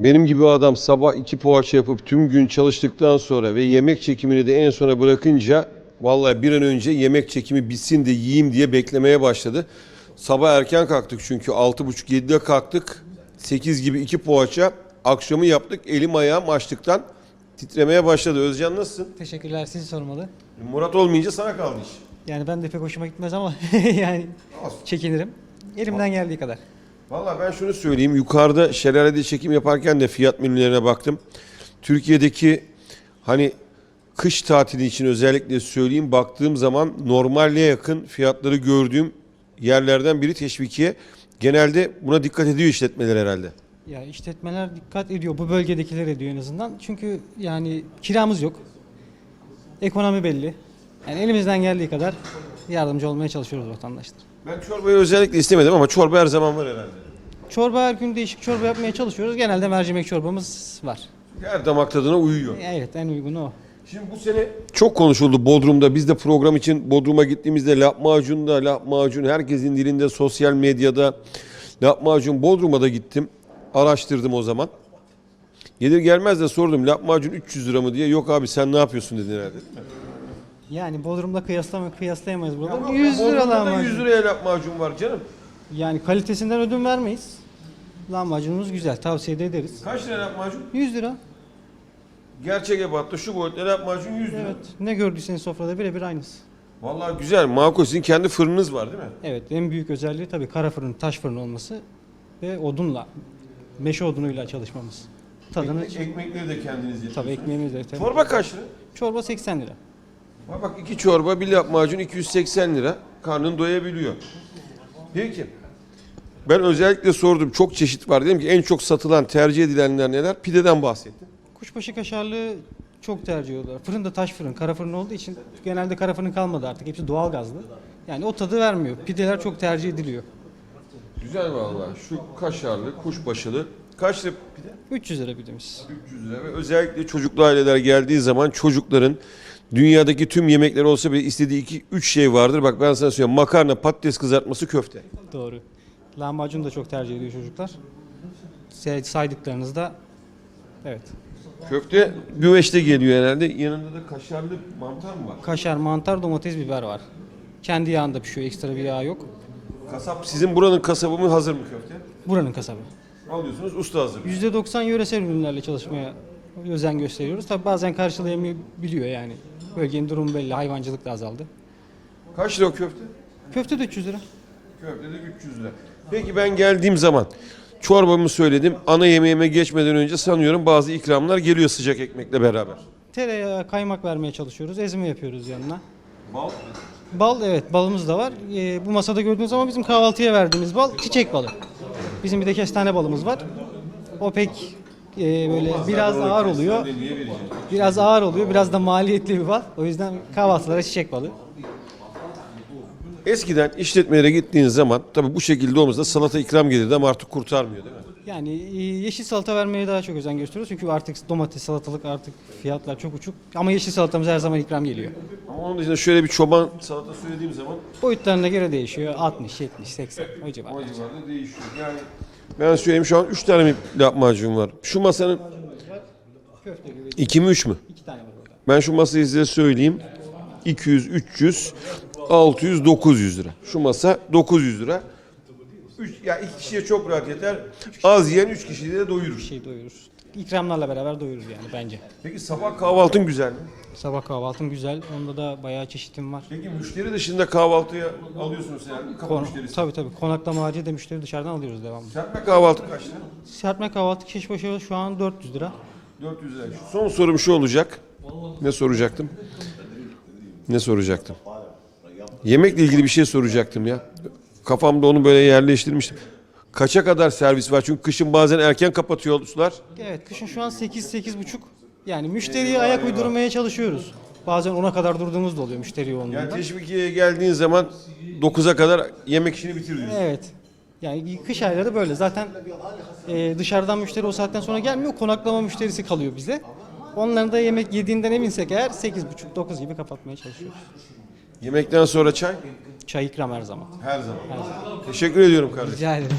Benim gibi adam sabah iki poğaça yapıp tüm gün çalıştıktan sonra ve yemek çekimini de en sona bırakınca vallahi bir an önce yemek çekimi bitsin de yiyeyim diye beklemeye başladı. Sabah erken kalktık çünkü 6.30-7'de kalktık. 8 gibi iki poğaça akşamı yaptık. Elim ayağım açlıktan titremeye başladı. Özcan nasılsın? Teşekkürler sizi sormalı. Murat olmayınca sana kaldı iş. Yani ben de pek hoşuma gitmez ama yani Olsun. çekinirim. Elimden geldiği kadar. Valla ben şunu söyleyeyim. Yukarıda şelalede çekim yaparken de fiyat menülerine baktım. Türkiye'deki hani kış tatili için özellikle söyleyeyim baktığım zaman normalde yakın fiyatları gördüğüm yerlerden biri teşvikiye. Genelde buna dikkat ediyor işletmeler herhalde. Ya işletmeler dikkat ediyor. Bu bölgedekiler ediyor en azından. Çünkü yani kiramız yok. Ekonomi belli. Yani elimizden geldiği kadar yardımcı olmaya çalışıyoruz vatandaşlar. Ben çorbayı özellikle istemedim ama çorba her zaman var herhalde. Çorba her gün değişik çorba yapmaya çalışıyoruz. Genelde mercimek çorbamız var. Her damak tadına uyuyor. Evet en uygunu o. Şimdi bu sene çok konuşuldu Bodrum'da. Biz de program için Bodrum'a gittiğimizde lahmacunda, lahmacun herkesin dilinde sosyal medyada lahmacun Bodrum'a da gittim. Araştırdım o zaman. Gelir gelmez de sordum lahmacun 300 lira mı diye. Yok abi sen ne yapıyorsun dedin herhalde değil mi? Yani Bodrum'da kıyaslama, kıyaslayamayız burada. Ya 100 lira Bodrum'da da lahmacun. 100 liraya lahmacun var canım. Yani kalitesinden ödün vermeyiz. Lahmacunumuz güzel. Tavsiye de ederiz. Kaç lira lahmacun? 100 lira. Gerçek ebatta şu boyutta lahmacun 100 lira. Evet. Ne gördüyseniz sofrada birebir aynısı. Vallahi güzel. Makul sizin kendi fırınınız var değil mi? Evet. En büyük özelliği tabii kara fırın, taş fırın olması ve odunla, meşe odunuyla çalışmamız. Tadını Ekmek- ekmekleri de kendiniz yapıyorsunuz. tabii ekmeğimiz de. tabii. Çorba kaç lira? Çorba 80 lira. Bak bak iki çorba bir lahmacun 280 lira. Karnın doyabiliyor. Peki. Ben özellikle sordum. Çok çeşit var. Dedim ki en çok satılan, tercih edilenler neler? Pideden bahsettim. Kuşbaşı kaşarlı çok tercih ediyorlar. Fırın da taş fırın, kara fırın olduğu için genelde kara fırın kalmadı artık. Hepsi doğal gazlı. Yani o tadı vermiyor. Pideler çok tercih ediliyor. Güzel vallahi. Şu kaşarlı, kuşbaşılı. Kaç lira pide? 300 lira pidemiz. 300 lira ve özellikle çocuklu aileler geldiği zaman çocukların dünyadaki tüm yemekler olsa bile istediği iki üç şey vardır. Bak ben sana söyleyeyim. Makarna, patates kızartması, köfte. Doğru. Lahmacun da çok tercih ediyor çocuklar. Say- Saydıklarınızda evet. Köfte güveçte geliyor herhalde. Yanında da kaşarlı mantar mı var? Kaşar, mantar, domates, biber var. Kendi yağında pişiyor. Ekstra bir yağ yok. Kasap sizin buranın kasabı mı hazır mı köfte? Buranın kasabı. Alıyorsunuz usta hazır. %90 yöresel ürünlerle çalışmaya özen gösteriyoruz. Tabi bazen karşılayamayabiliyor yani. Bölgenin durumu belli. Hayvancılık da azaldı. Kaç lira o köfte? Köfte de 300 lira. Köfte de 300 lira. Peki ben geldiğim zaman çorbamı söyledim. Ana yemeğime geçmeden önce sanıyorum bazı ikramlar geliyor sıcak ekmekle beraber. Tereyağı, kaymak vermeye çalışıyoruz. Ezme yapıyoruz yanına. Bal. Bal evet balımız da var. Ee, bu masada gördüğünüz zaman bizim kahvaltıya verdiğimiz bal çiçek balı. Bizim bir de kestane balımız var. O pek e, böyle biraz ağır oluyor. Biraz ağır oluyor. Biraz da maliyetli bir bal. O yüzden kahvaltılara çiçek balı. Eskiden işletmelere gittiğin zaman tabii bu şekilde olmasa salata ikram gelirdi ama artık kurtarmıyor değil mi? Yani e, yeşil salata vermeye daha çok özen gösteriyoruz. Çünkü artık domates, salatalık artık fiyatlar çok uçuk. Ama yeşil salatamız her zaman ikram geliyor. Ama onun dışında şöyle bir çoban salata söylediğim zaman Boyutlarına göre değişiyor. 60, 70, 80 o civarlar. o civarda değişiyor. Yani ben söyleyeyim şu an 3 tane mi lahmacun var? Şu masanın 2 mi 3 mü? iki tane var orada. Ben şu masayı size söyleyeyim. 200, 300, 600, 900 lira. Şu masa 900 lira. Üç, ya iki kişiye çok rahat yeter. Az yiyen 3 kişiyi de doyurur. Şey doyurur. İkramlarla beraber doyurur yani bence. Peki sabah kahvaltın güzel mi? Sabah kahvaltım güzel. Onda da bayağı çeşitim var. Peki müşteri dışında kahvaltıya alıyorsunuz yani kapı Kon- müşterisi. tabii tabii. Konaklama harici de müşteri dışarıdan alıyoruz devamlı. Serpme kahvaltı kaç lira? Serpme kahvaltı kişi başı şu an 400 lira. 400 lira. Son sorum şu olacak. Ne soracaktım? Ne soracaktım? Yemekle ilgili bir şey soracaktım ya. Kafamda onu böyle yerleştirmiştim. Kaça kadar servis var? Çünkü kışın bazen erken kapatıyorlar. Evet kışın şu an 8 buçuk. Yani müşteriye ayak uydurmaya çalışıyoruz. Bazen 10'a kadar durduğumuz da oluyor müşteri yoğunluğunda. Yani teşvikiye geldiğin zaman 9'a kadar yemek işini bitiriyorsun. Evet. Yani kış ayları böyle. Zaten e, dışarıdan müşteri o saatten sonra gelmiyor. Konaklama müşterisi kalıyor bize. Onların da yemek yediğinden eminsek eğer 8.30-9 gibi kapatmaya çalışıyoruz. Yemekten sonra çay Çay ikram her zaman. her zaman. Teşekkür ediyorum kardeşim. Rica ederim.